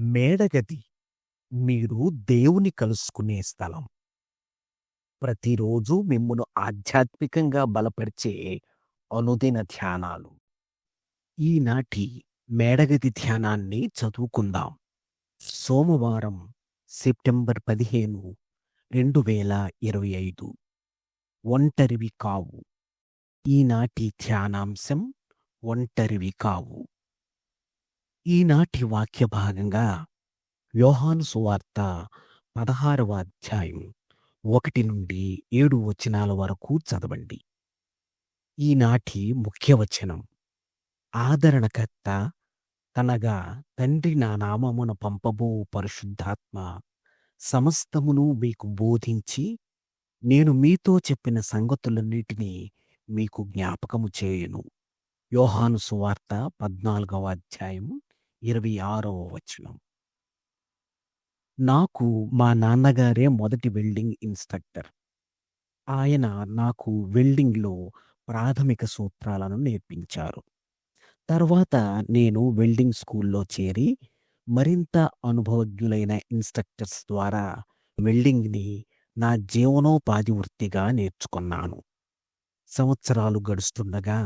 మేడగది మీరు దేవుని కలుసుకునే స్థలం. ప్రతిరోజు మిమ్మును ఆధ్యాత్మికంగా బలపరిచే అనుదిన ధ్యానాలు. ఈనాటి మేడగది ధ్యానాన్ని చదువుకుందాం. సోమవారం సెప్టెంబర్ పదిహేను రెండు వేల ఇరవై ఐదు ఒంటరివి కావు. ఈనాటి ధ్యానాంశం ఒంటరివి కావు. ఈనాటి వాక్య భాగంగా యోహాను సువార్త పదహారవ అధ్యాయం ఒకటి నుండి ఏడు వచనాల వరకు చదవండి. ఈనాటి ముఖ్య వచనం ఆదరణకర్త తనగా తండ్రి నా నామమున పంపబో పరిశుద్ధాత్మ సమస్తమును మీకు బోధించి నేను మీతో చెప్పిన సంగతులన్నిటినీ మీకు జ్ఞాపకము చేయును. యోహాను సువార్త పద్నాలుగవ అధ్యాయము ఇరవై ఆరవ వచనం. నాకు మా నాన్నగారే మొదటి వెల్డింగ్ ఇన్స్ట్రక్టర్. ఆయన నాకు వెల్డింగ్‌లో ప్రాథమిక సూత్రాలను నేర్పించారు. తర్వాత నేను వెల్డింగ్ స్కూల్‌లో చేరి మరింత అనుభవజ్ఞులైన ఇన్స్ట్రక్టర్స్ ద్వారా వెల్డింగ్‌ని నా జీవనోపాధి వృత్తిగా నేర్చుకున్నాను. సంవత్సరాలు గడుస్తుండగా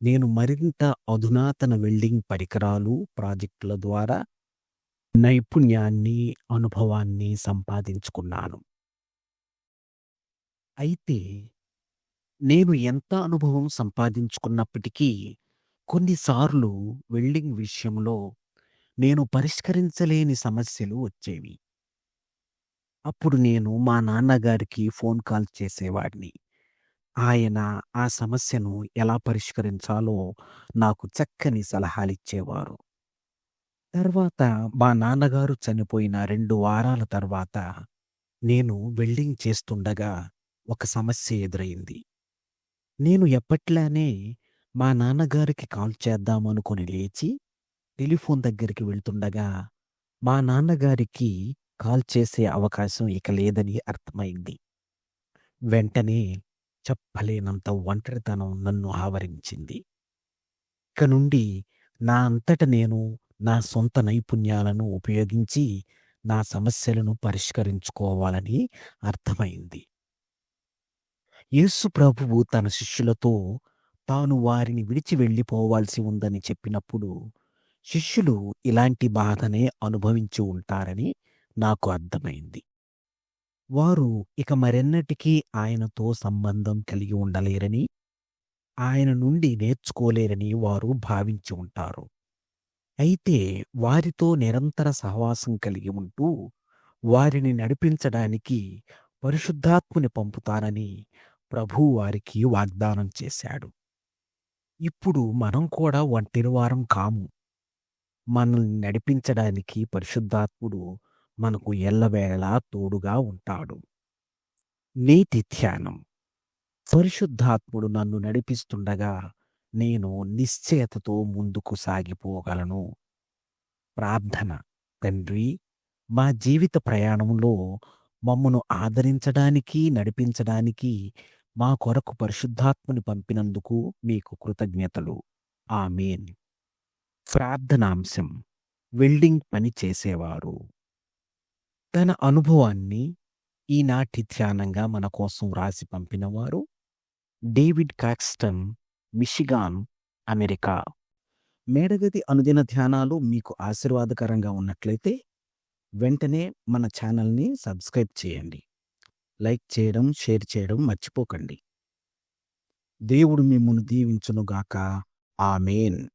నేను మరింత అధునాతన వెల్డింగ్ పరికరాలు, ప్రాజెక్టుల ద్వారా నైపుణ్యాన్ని, అనుభవాన్ని సంపాదించుకున్నాను. అయితే నేను ఎంత అనుభవం సంపాదించుకున్నప్పటికీ కొన్నిసార్లు వెల్డింగ్ విషయంలో నేను పరిష్కరించలేని సమస్యలు వచ్చేవి. అప్పుడు నేను మా నాన్నగారికి ఫోన్ కాల్ చేసేవాడిని. ఆయన ఆ సమస్యను ఎలా పరిష్కరించాలో నాకు చక్కని సలహాలిచ్చేవారు. తర్వాత మా నాన్నగారు చనిపోయిన 2 వారాల తర్వాత నేను వెల్డింగ్ చేస్తుండగా ఒక సమస్య ఎదురైంది. నేను ఎప్పట్లానే మా నాన్నగారికి కాల్ చేద్దామనుకుని లేచి టెలిఫోన్ దగ్గరికి వెళ్తుండగా మా నాన్నగారికి కాల్ చేసే అవకాశం ఇక లేదని అర్థమైంది. వెంటనే చెప్పలేనంత ఒంటరితనం నన్ను ఆవరించింది. ఇక నుండి నా అంతట నేను నా సొంత నైపుణ్యాలను ఉపయోగించి నా సమస్యలను పరిష్కరించుకోవాలని అర్థమైంది. యేసు ప్రభువు తన శిష్యులతో తాను వారిని విడిచి వెళ్ళిపోవాల్సి ఉందని చెప్పినప్పుడు శిష్యులు ఇలాంటి బాధనే అనుభవించి ఉంటారని నాకు అర్థమైంది. వారు ఇక మరెన్నటికీ ఆయనతో సంబంధం కలిగి ఉండలేరని, ఆయన నుండి నేర్చుకోలేరని వారు భావించి ఉంటారు. అయితే వారితో నిరంతర సహవాసం కలిగి ఉంటూ వారిని నడిపించడానికి పరిశుద్ధాత్ముని పంపుతానని ప్రభు వారికి వాగ్దానం చేశాడు. ఇప్పుడు మనం కూడా ఒంటరివారం కాము. మనల్ని నడిపించడానికి పరిశుద్ధాత్ముడు మనకు ఎల్లవేళలా తోడుగా ఉంటాడు. నేటి ధ్యానం పరిశుద్ధాత్ముడు నన్ను నడిపిస్తుండగా నేను నిశ్చయతతో ముందుకు సాగిపోగలను. ప్రార్థన తండ్రి మా జీవిత ప్రయాణంలో మమ్మను ఆదరించడానికి, నడిపించడానికి మా కొరకు పరిశుద్ధాత్ముని పంపినందుకు మీకు కృతజ్ఞతలు. ఆమెన్ ప్రార్థనాంశం వెల్డింగ్ పని చేసేవారు. తన అనుభవాన్ని ఈనాటి ధ్యానంగా మన కోసం రాసి పంపినవారు డేవిడ్ కాక్స్టన్, మిషిగాన్, అమెరికా. మేడగది అనుదిన ధ్యానాలు మీకు ఆశీర్వాదకరంగా ఉన్నట్లయితే వెంటనే మన ఛానల్‌ని సబ్స్క్రైబ్ చేయండి. లైక్ చేయడం, షేర్ చేయడం మర్చిపోకండి. దేవుడు మిమ్మల్ని దీవించునుగాక గాక.